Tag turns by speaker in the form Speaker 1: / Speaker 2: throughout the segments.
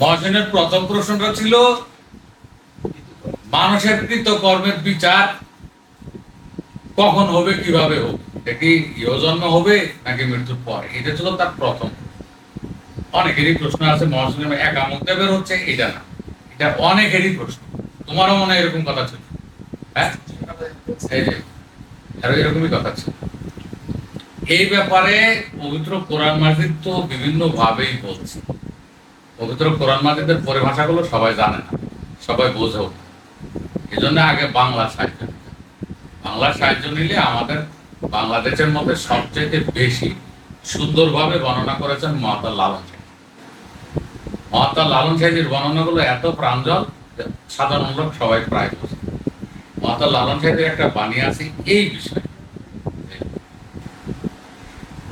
Speaker 1: মহাসেনের প্রথম প্রশ্নটা ছিল, মানুষের কৃত কর্মের বিচার কখন হবে, কীভাবে হবে কি হবে নাকি মৃত্যুর পরে? এটা ছিল তার প্রথম। অনেকেরই প্রশ্ন আছে হচ্ছে, এটা না। এটা অনেকেরই প্রশ্ন। তোমারও মনে এরকম কথা ছিল? হ্যাঁ? এই যে এরকমই কথা ছিল। এই ব্যাপারে পবিত্র কোরআন মাজিদ তো বিভিন্ন ভাবেই বলছে। পবিত্র কোরআন মাজিদের পরিভাষাগুলো সবাই জানে না, সবাই বোঝেও না এই জন্য আগে বাংলা হবে। বাংলা সাহিত্য নিলে আমাদের বাংলাদেশের মধ্যে সবচেয়ে বেশি সুন্দরভাবে বর্ণনা করেছেন মহাত্মা লালন মহাত্মা লালন সাহেবের বর্ণনাগুলো এত প্রাঞ্জল সাধারণ লোক সবাই প্রায় বোঝে। মহাত্মা লালন সাহেবের একটা বাণী আছে এই বিষয়ে।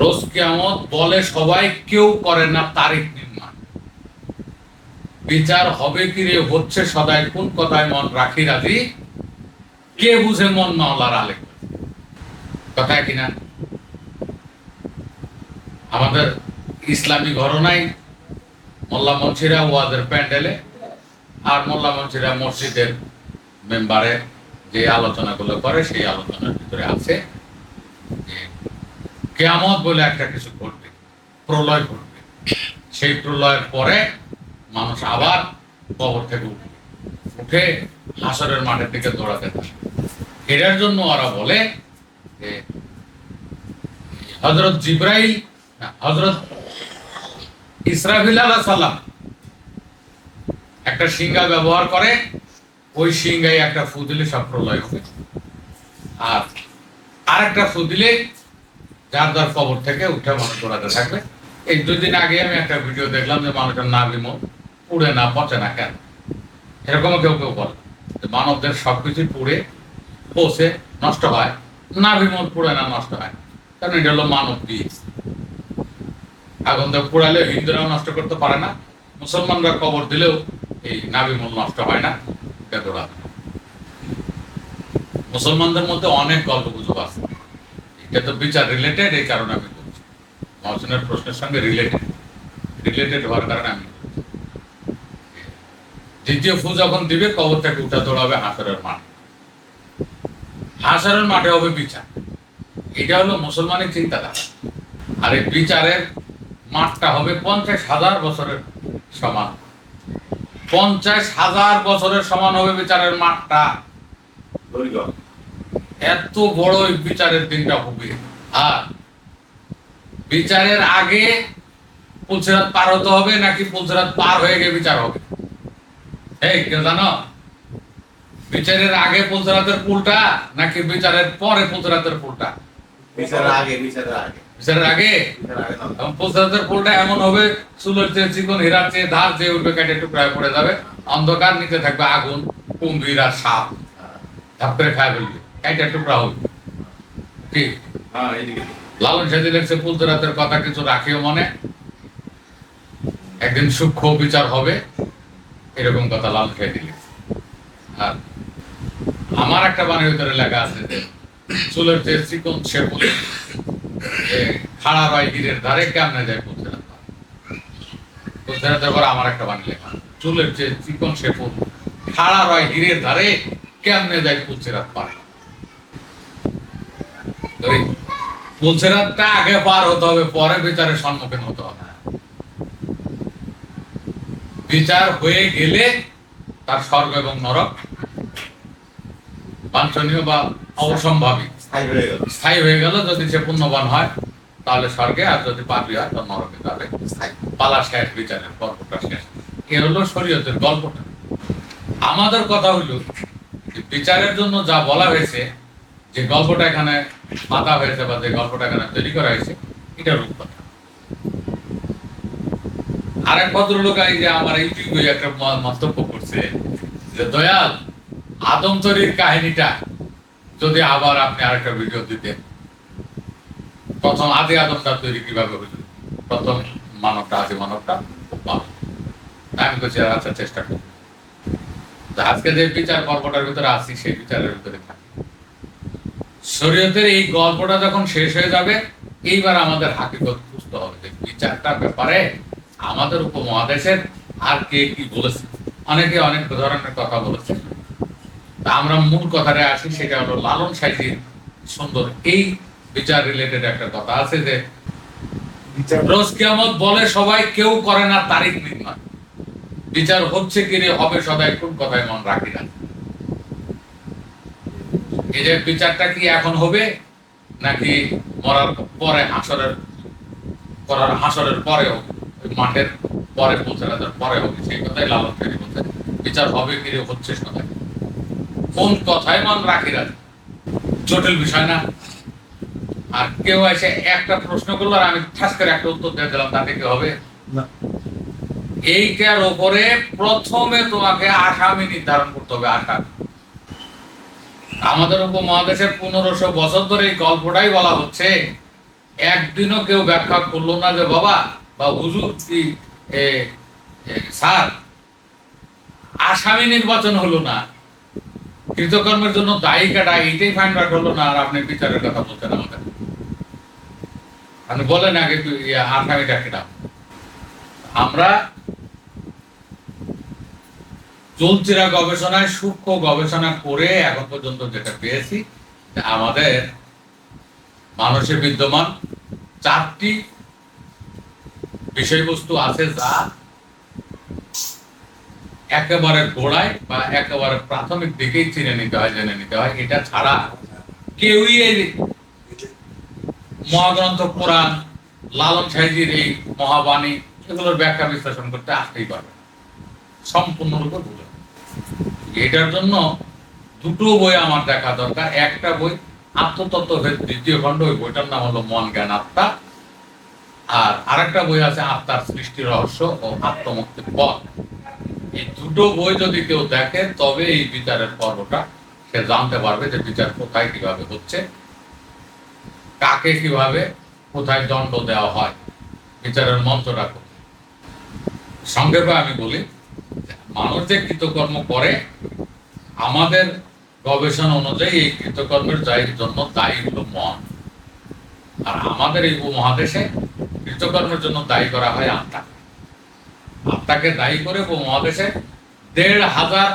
Speaker 1: রোজ কেমন বলে সবাই কেউ করে না তারিখ নির্মাণ বিচার হবে কি রে, হচ্ছে সদাই কোন কথায় মন রাখি রাজি? কে বুঝে মন মাওলার আলেক কথায় কিনা আমাদের ইসলামী ঘরনাই মোল্লা মনসিরা ওয়াদের প্যান্ডেলে আর মোল্লা মনসিরা মসজিদের মেম্বারে যে আলোচনাগুলো করে, সেই আলোচনার ভিতরে আছে কেয়ামত বলে একটা কিছু ঘটবে, প্রলয় ঘটবে। সেই প্রলয়ের পরে মানুষ আবার কবর থেকে উঠবে উঠে হাসরের মাঠের দিকে দৌড়াতে থাকে। এটার জন্য ওরা বলে যে হজরত জিব্রাইল হজরত ইসরাফিল আলাহ সাল্লাম একটা সিংহা ব্যবহার করে, ওই সিংহাই একটা ফু দিলে সব প্রলয় হবে। আর আরেকটা ফু দিলে যার যার কবর থেকে উঠে মানুষ দৌড়াতে থাকবে। এই দুদিন আগে আমি একটা ভিডিও দেখলাম যে মানুষের না বিমল পুড়ে না পচে না কেন? এরকমও কেউ কেউ বলে মানবদের সবকিছু পুড়ে, পচে, নষ্ট হয় না বিমল পুড়ে না, নষ্ট হয়। কারণ এটা হলো মানব বীজ আগুন দিয়ে পুড়ালে হিন্দুরাও নষ্ট করতে পারে না, মুসলমানরা কবর দিলেও এই নাবিমূল নষ্ট হয় না দৌড়া মুসলমানদের মধ্যে অনেক গল্প গুজব আছে। এটা তো বিচার রিলেটেড এই কারণে আমি বলছি। মহসিনের প্রশ্নের সঙ্গে রিলেটেড রিলেটেড হওয়ার কারণে আমি। দ্বিতীয় ফু যখন দিবে উঠা দৌড়াবে হাসরের মাঠ। হাসরের মাঠে হবে বিচার। এটা হলো মুসলমানের চিন্তাধারা। আর এই বিচারের মাঠটা হবে পঞ্চাশ হাজার বছরের সমান। পঞ্চাশ হাজার বছরের সমান হবে বিচারের মাঠটা। এত বড় বিচারের দিনটা হবে। আর বিচারের আগে পুলসেরাত পার হতে হবে নাকি পুলসেরাত পার হয়ে গিয়ে বিচার হবে? এই কেউ জানো? বিচারের আগে পুলসেরাতের পুলটা নাকি বিচারের পরে পুলসেরাতের পুলটা?
Speaker 2: বিচারের আগে বিচারের আগে।
Speaker 1: বিচারের আগে?
Speaker 2: বিচারের আগে না।
Speaker 1: এবং পুলসেরাতের পুলটা এমন হবে চুলের চেয়ে চিকন হীরার চেয়ে ধার চেয়ে উঠবে কেটে টুকরায় পড়ে যাবে অন্ধকার নিচে থাকবে আগুন কুম্ভীর আর সাপ। ধাপ করে খায় ফেলবে কেটে টুকরা হবে। ঠিক
Speaker 2: হ্যাঁ
Speaker 1: লালন সাজি লেখছে পুলতরাতের কথা কিছু রাখিও মনে। একদিন সূক্ষ্ম বিচার হবে। এরকম কথা লাল খেয়ে দিলে। আর আমার একটা বাণীর ভিতরে লেখা আছে, চুলের যে চিকন সে বলে খাড়া রায় গিরের ধারে কেমনে যায় পুলতরাত পুলতরাতের পর আমার একটা বাণী লেখা চুলের যে চিকন সে ফুল খাড়া রয় গিরের ধারে কেমনে যায় পুলসেরাত পারে? তো এই পুলসেরাতটা আগে পার হতে হবে, পরে বিচারের সম্মুখীন হতে হবে। বিচার হয়ে গেলে তার স্বর্গ এবং নরক বাঞ্ছনীয় বা অবসম্ভাবী
Speaker 2: স্থায়ী হয়ে গেল।
Speaker 1: যদি সে পুণ্যবান হয় তাহলে স্বর্গে আর যদি পাপি হয় তাহলে নরকে
Speaker 2: স্থায়ী।
Speaker 1: পালা শেষ বিচারের গল্পটা শেষ। এ হলো শরীয়তের গল্পটা। আমাদের কথা হলো যে বিচারের জন্য যা বলা হয়েছে যে গল্পটা এখানে পাতা হয়েছে বা যে গল্পটা এখানে তৈরি করা হয়েছে এটা রূপকথা আরেক ভদ্রলোক যে আমার ইউটিউবে একটা মন্তব্য করছে যে, দয়াল কাহিনীটা যদি আবার আপনি আরেকটা ভিডিও দিতেন। প্রথম আদি আদমটা তৈরি কীভাবে হইল প্রথম মানবটা, আদি মানবটা আমি বলছি আচ্ছা চেষ্টা করি। আজকে যে বিচার গল্পটার ভিতরে আছি, সেই বিচারের ভিতরে শরীয়তের এই গল্পটা যখন শেষ হয়ে যাবে, এইবার আমাদের হাকিকত খুঁজতে হবে বিচারটার ব্যাপারে আমাদের উপমহাদেশের আর কে কি বলেছে? অনেকে অনেক ধরনের কথা বলেছে। আমরা মূল কথাটা আসি, সেটা হলো লালন সাইজির সুন্দর। এই বিচার রিলেটেড একটা কথা আছে যে, রোজ কিয়ামত বলে সবাই কেউ করে না তারিখ নির্ণয়। বিচার হচ্ছে কি রে, হবে সবাই, কোন কথায় মন রাখি না। এই যে বিচারটা কি এখন হবে, নাকি মরার পরে হাসরের, করার হাসরের পরে হবে মাঠের পরে পৌঁছে রাজার পরে হবে সেই কথাই লালন ফেরি বলছে বিচার হবে কি হচ্ছে সবাই কোন কথায় মন রাখি রাজা জটিল বিষয় না। আর কেউ এসে একটা প্রশ্ন করল আর আমি ঠাস করে একটা উত্তর দিয়ে দিলাম তাতে কি হবে? এইটার উপরে প্রথমে তোমাকে আসামি নির্ধারণ করতে হবে আসামি আমাদের উপমহাদেশের পনেরোশো বছর ধরে এই গল্পটাই বলা হচ্ছে একদিনও কেউ ব্যাখ্যা করল না যে বাবা বা হুজুর কি স্যার আসামি নির্বাচন হলো না। কৃতকর্মের জন্য দায়ী কাটা এইটাই ফাইন্ড আউট হলো না আর আপনি বিচারের কথা বলছেন আমাদের আপনি বলেন আগে ইয়ে, আসামিটা কেটা। আমরা চলচিরা গবেষণায় সূক্ষ্ম গবেষণা করে এখন পর্যন্ত যেটা পেয়েছি আমাদের মানুষের বিদ্যমান চারটি বিষয়বস্তু আছে যা একেবারে গোড়ায় বা একেবারে প্রাথমিক দিকেই চিনে নিতে হয়, জেনে নিতে হয়। এটা ছাড়া কেউই মহাগ্রন্থ পুরাণ লালন সাহেজির এই মহাবাণী এগুলোর ব্যাখ্যা বিশ্লেষণ করতে আসতেই পারবে। সম্পূর্ণরূপে ভুলে এটার জন্য দুটো বই আমার দেখা দরকার। একটা বই আত্মতত্ত্বভেদ, দ্বিতীয় খণ্ড, ওই বইটার নাম হলো মন জ্ঞান আত্মা। আর আরেকটা বই আছে আত্মার সৃষ্টি রহস্য ও আত্মমুক্তির পথ। এই দুটো বই যদি কেউ দেখে, তবে এই বিচারের পর্বটা সে জানতে পারবে যে বিচার কোথায় কীভাবে হচ্ছে, কাকে কীভাবে কোথায় দণ্ড দেওয়া হয়, বিচারের মন্ত্রটা সংক্ষেপে আমি বলি, মানুষ যে কৃতকর্ম করে, আমাদের গবেষণা অনুযায়ী এই কৃতকর্মের জন্য দায়ী হলো মন আর আমাদের এই উপমহাদেশে কৃতকর্মের জন্য দায়ী করা হয় আত্মা। আত্মাকে দায়ী করে উপমহাদেশে দেড় হাজার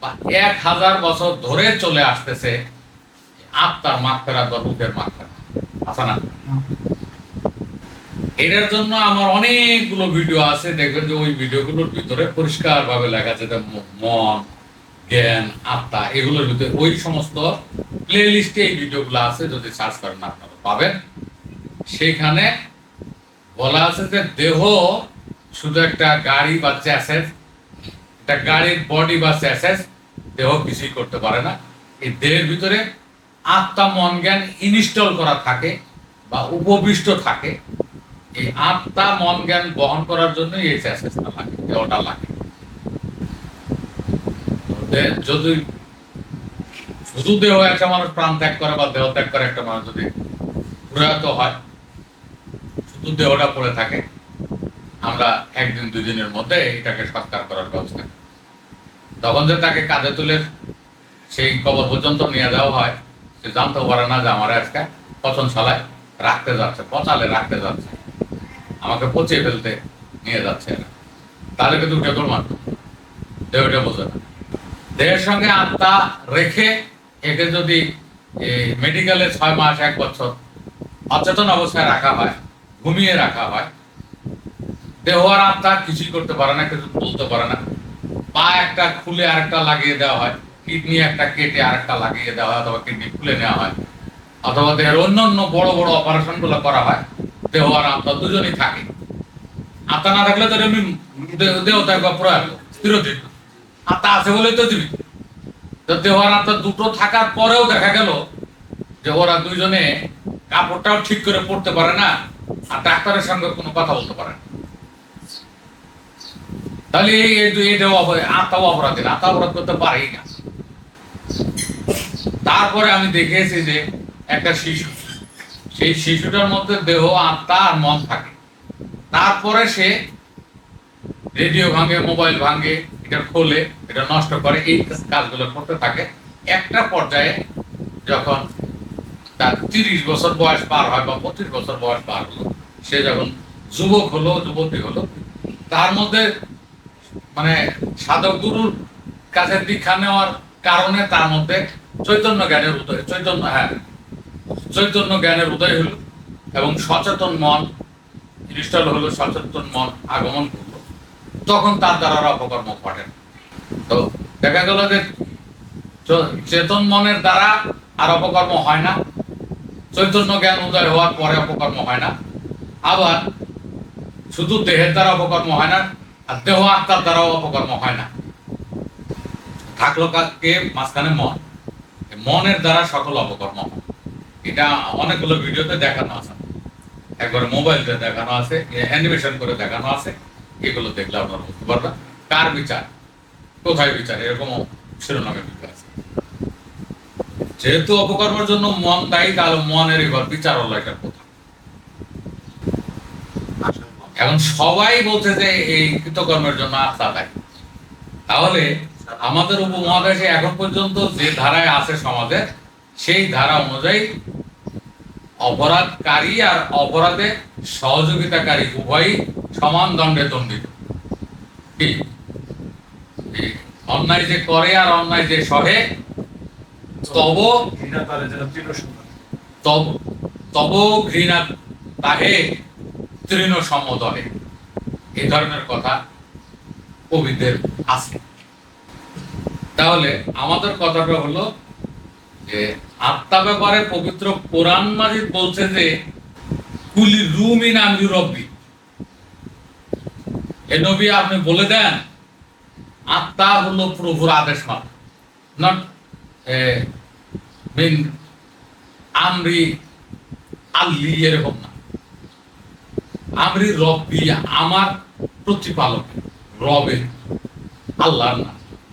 Speaker 1: বা এক হাজার বছর ধরে চলে আসতেছে আত্মার মাখ ফেরা বা রূপের মাখ ফেরা না এটার জন্য আমার অনেকগুলো ভিডিও আছে, দেখবেন যে ওই ভিডিওগুলোর ভিতরে পরিষ্কার ভাবে লেখা আছে মন, জ্ঞান, আত্মা, এগুলোর ভিতরে ওই সমস্ত প্লে লিস্টে এই ভিডিওগুলো আছে, যদি সার্চ করেন আপনারা পাবেন। সেখানে বলা আছে যে দেহ শুধু একটা গাড়ি বা চ্যাসেস একটা গাড়ির বডি বা চ্যাসেস দেহ কিছুই করতে পারে না। এই দেহের ভিতরে আত্মা, মন, জ্ঞান ইনস্টল করা থাকে বা উপবিষ্ট থাকে। এই আত্মা, মন, জ্ঞান বহন করার জন্য এই চ্যাসেসটা লাগে, দেহটা লাগে। যদি শুধু দেহ একটা মানুষ প্রাণ ত্যাগ করে বা দেহ ত্যাগ করে একটা মানুষ যদি প্রয়াত হয় দেহটা পড়ে থাকে। আমরা একদিন দুই দিনের মধ্যে এটাকে সৎকার করার ব্যবস্থা তখন যে তাকে কাঁধে তুলে সেই কবর পর্যন্ত নিয়ে যাওয়া হয়, সে জানতেও পারে না যে আমার আজকে পচন শালায় রাখতে যাচ্ছে, পচালে রাখতে যাচ্ছে। আমাকে পচিয়ে ফেলতে নিয়ে যাচ্ছে। তাহলে কিন্তু তোর মারত দেহটা বোঝে না। দেহের সঙ্গে আত্মা রেখে একে যদি মেডিকেলে ছয় মাস, এক বছর অচেতন অবস্থায় রাখা হয় ঘুমিয়ে রাখা হয়। দেহ আর আত্মা কিছুই করতে পারে না কিছু তুলতে পারে না। পা একটা খুলে আরেকটা লাগিয়ে দেওয়া হয়, কিডনি একটা কেটে আরেকটা লাগিয়ে দেওয়া হয় অথবা কিডনি খুলে নেওয়া হয়। অথবা দেহের অন্য অন্য বড় বড় অপারেশনগুলো করা হয়, দেহ আর আত্মা দুজনই থাকে। আত্মা না থাকলে তো এমনি দেহ- থাকবে প্রয়াত স্থিরজিত আত্মা আছে বলেই তো জীবিত। তো দেহ আর আত্মা দুটো থাকার পরেও দেখা গেল যে ওরা দুইজনে কাপড়টাও ঠিক করে পড়তে পারে না আর ডাক্তারের সঙ্গে কোনো কথা বলতে পারে তাহলে এটাও অপরাধ অপরাধী আত্মা অপরাধ করতে পারেই না। তারপরে আমি দেখেছি যে একটা শিশু, সেই শিশুটার মধ্যে দেহ আত্মা আর মন থাকে। তারপরে সে রেডিও ভাঙে, মোবাইল ভাঙে, এটা খোলে, এটা নষ্ট করে, এই কাজগুলো করতে থাকে। একটা পর্যায়ে যখন তার তিরিশ বছর বয়স পার হয় বা পঁচিশ বছর বয়স পার হলো সে যখন যুবক হলো, যুবতী হলো, তার মধ্যে মানে সাধক গুরুর কাছে দীক্ষা নেওয়ার কারণে তার মধ্যে চৈতন্য জ্ঞানের উদয়, চৈতন্য হ্যাঁ চৈতন্য জ্ঞানের উদয় হলো এবং সচেতন মন জিনিসটা হলো সচেতন মন আগমন করল। তখন তার দ্বারা অপকর্ম ঘটে তো দেখা গেল যে চেতন মনের দ্বারা আর অপকর্ম হয় না, চৈতন্য জ্ঞান উদয় হওয়ার পরে অপকর্ম হয় না। আবার শুধু দেহের দ্বারা অপকর্ম হয় না, আর দেহ আত্মার দ্বারাও অপকর্ম হয় না। থাকল কা- কে মাঝখানে মন। মনের দ্বারা সকল অপকর্ম এটা অনেকগুলো ভিডিওতে দেখানো আছে। একবারে মোবাইলতে দেখানো আছে অ্যানিমেশন করে দেখানো আছে। এগুলো দেখলে আপনারা বুঝতে পারবেন। কার বিচার? কোথায় বিচার? এরকম শিরোনামে বিচার আছে। যেহেতু অপকর্মের জন্য মন দায়ী, তাহলে মনের এবার বিচার হলো এটা কোথায় এখন সবাই বলছে যে এই কৃতকর্মের জন্য আত্মা দায়ী তাহলে আমাদের উপমহাদেশে এখন পর্যন্ত যে ধারায় আছে সমাজে সেই ধারা অনুযায়ী অপরাধকারী আর অপরাধে সহযোগিতাকারী উভয়ই সমান দণ্ডে দণ্ডিত। অন্যায় যে করে আর অন্যায় যে সহে তব তব তব ঘৃণা তাহে তৃণ সমদহে এই ধরনের কথা কবিদের আছে। তাহলে আমাদের কথাটা হলো যে, আত্মা ব্যাপারে পবিত্র কোরআন মাজিদ বলছে যে, কুলি রুমি নাম রব্বি। এ নবী আপনি বলে দেন, আত্মা হলো প্রভুর আদেশ মাত্র। নট মিন আমরি আল্লি এরকম না। আমরি রব্বি আমার প্রতিপালক রবের আল্লাহর না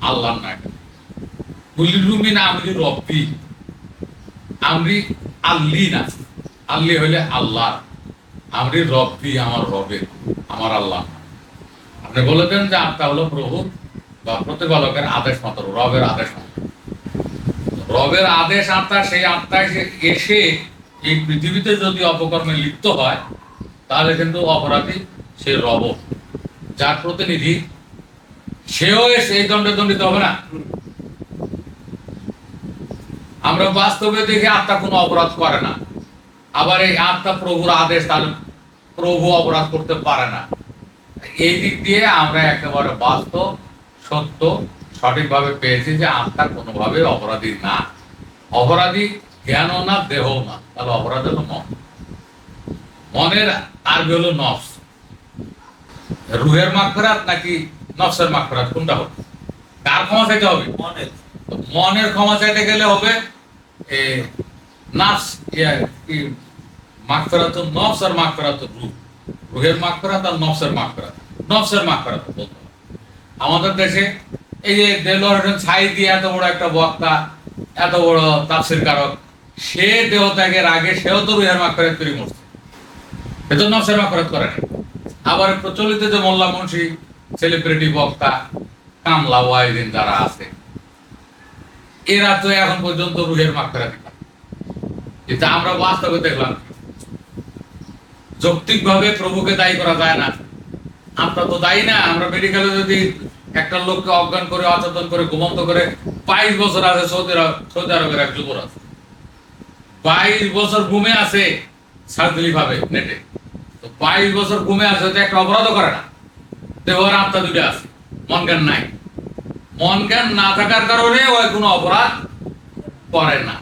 Speaker 1: আল্লাহর না বুলিরুমি না আমরি রব্বি, আমরি আল্লি না। আল্লি হইলে আল্লাহ আমরি রব্বি আমার রবের আমার আল্লাহ। আপনি বলে দেন যে আত্মা হলো প্রভু বা প্রতিপালকের আদেশ মাত্র, রবের আদেশ রবের আদেশ আত্মা সেই আত্মায় এসে এই পৃথিবীতে যদি অপকর্মে লিপ্ত হয় তাহলে কিন্তু অপরাধী সে রব। যার প্রতিনিধি, সেও এসে এই দণ্ডে দণ্ডিত হবে না। আমরা বাস্তবে দেখি আত্মা কোনো অপরাধ করে না। আবার এই আত্মা প্রভুর আদেশ তাহলে প্রভু অপরাধ করতে পারে না। এই দিক দিয়ে আমরা একেবারে বাস্তব, সত্য, সঠিকভাবে পেয়েছি যে আত্মা কোনোভাবে অপরাধী না। অপরাধী জ্ঞানও না, দেহও না। তাহলে অপরাধ হলো মন। মনের আরবি হলো নফস। রুহের মাগফেরাত নাকি নফসের মাগফেরাত? কোনটা হবে? কার ক্ষমা চাইতে হবে?
Speaker 3: মনের।
Speaker 1: মনের ক্ষমা চাইতে গেলে হবে নাফস কি? নফস আর মাগফিরাত রূহ। রুহের আর নফসের মাগফিরাত। নফসের বলতে আমাদের দেশে এই যে দেলোয়ার হোসেন ছাই দিয়ে এত বড় একটা বক্তা এত বড় তাফসির কারক সে দেহ ত্যাগের আগে সেও তো রুহের মাগফিরাত করে মরছে। সে তো নফসের মাগফিরাত করে আবার প্রচলিত যে মোল্লা মুন্সি সেলিব্রিটি বক্তা, কামলা, ওয়াইদিন যারা আছে, এরা তো এখন পর্যন্ত রুহের মাগফিরাত পায় কিন্তু আমরা বাস্তবে দেখলাম যৌক্তিক ভাবে প্রভুকে দায়ী করা যায় না। আমরা তো দায়ী না, আমরা মেডিকেলে যদি একটা লোককে অজ্ঞান করে, অচেতন করে, ঘুমন্ত করে, বাইশ বছর আছে সৌদি সৌদি আরবের এক যুবরাজ। বাইশ বছর ঘুমে আছে সার্জলি ভাবে নেটে। বাইশ বছর ঘুমে আছে তো একটা অপরাধও করে না। দেহর আত্মা দুটো আছে, মন জ্ঞান নাই। মন জ্ঞান না থাকার কারণে ওই কোনো অপরাধ করে না।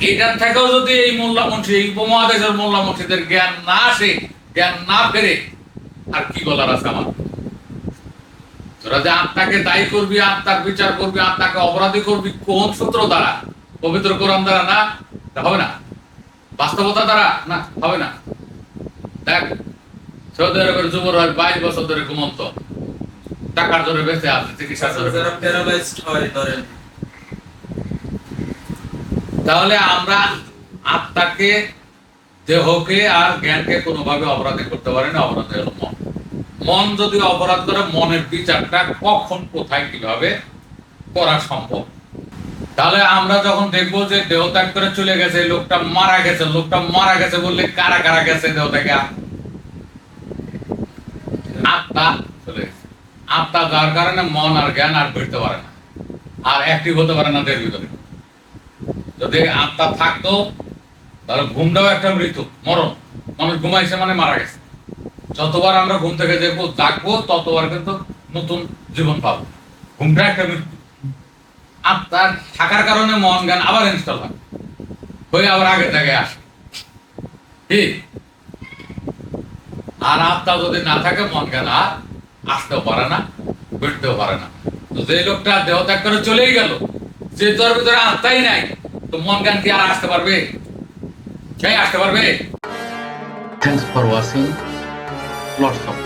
Speaker 1: এটার থেকেও যদি এই মোল্লা মন্ত্রী এই উপমহাদেশের মোল্লা মন্ত্রীদের জ্ঞান না আসে, জ্ঞান না ফেরে, আর কি বলার আছে আমার? তোরা যে আত্মাকে দায়ী করবি, আত্মার বিচার করবি, আত্মাকে অপরাধী করবি, কোন সূত্র দ্বারা? পবিত্র কোরআন দ্বারা না? হবে না। বাস্তবতা দ্বারা না? হবে না। দেখ সৌদি আরবের যুবরাজ বাইশ বছর ধরে ঘুমন্ত। টাকার জন্য বেঁচে আছে, চিকিৎসার তাহলে আমরা আত্মাকে, দেহকে আর জ্ঞানকে কোনোভাবে করতে পারি না মন। মন যদি অপরাধ করে, মনের বিচারটা কখন, কোথায়, কীভাবে করা সম্ভব? তাহলে আমরা যখন দেখব যে দেহ ত্যাগ করে চলে গেছে, লোকটা মারা গেছে, লোকটা মারা গেছে বললে কারা কারা গেছে দেহ আত্মা আত্মা যার কারণে মন আর জ্ঞান আর ফিরতে পারে না। আর অ্যাক্টিভ হতে পারে না দেহের ভিতরে। যদি আত্মা থাকতো, তাহলে ঘুমটাও একটা মৃত্যু, মরণ। মানুষ ঘুমাইছে মানে মারা গেছে। যতবার আমরা ঘুম থেকে দেখব, জাগবো, ততবার কিন্তু নতুন জীবন পাবো। ঘুমটা একটা মৃত্যু। আত্মার থাকার কারণে মন জ্ঞান আবার ইনস্টল হয়। হয়ে আবার আগের জায়গায় আসে। ঠিক আর আত্মা যদি না থাকে, মন জ্ঞান আর আসতেও পারে না বেরতেও পারে না। তো যে লোকটা দেহ ত্যাগ করে চলেই গেল, যে তোর ভিতরে আত্মাই নাই, তো মন কেন কি আর আসতে পারবে? কে আসতে পারবে?
Speaker 4: Thanks for watching. Lots of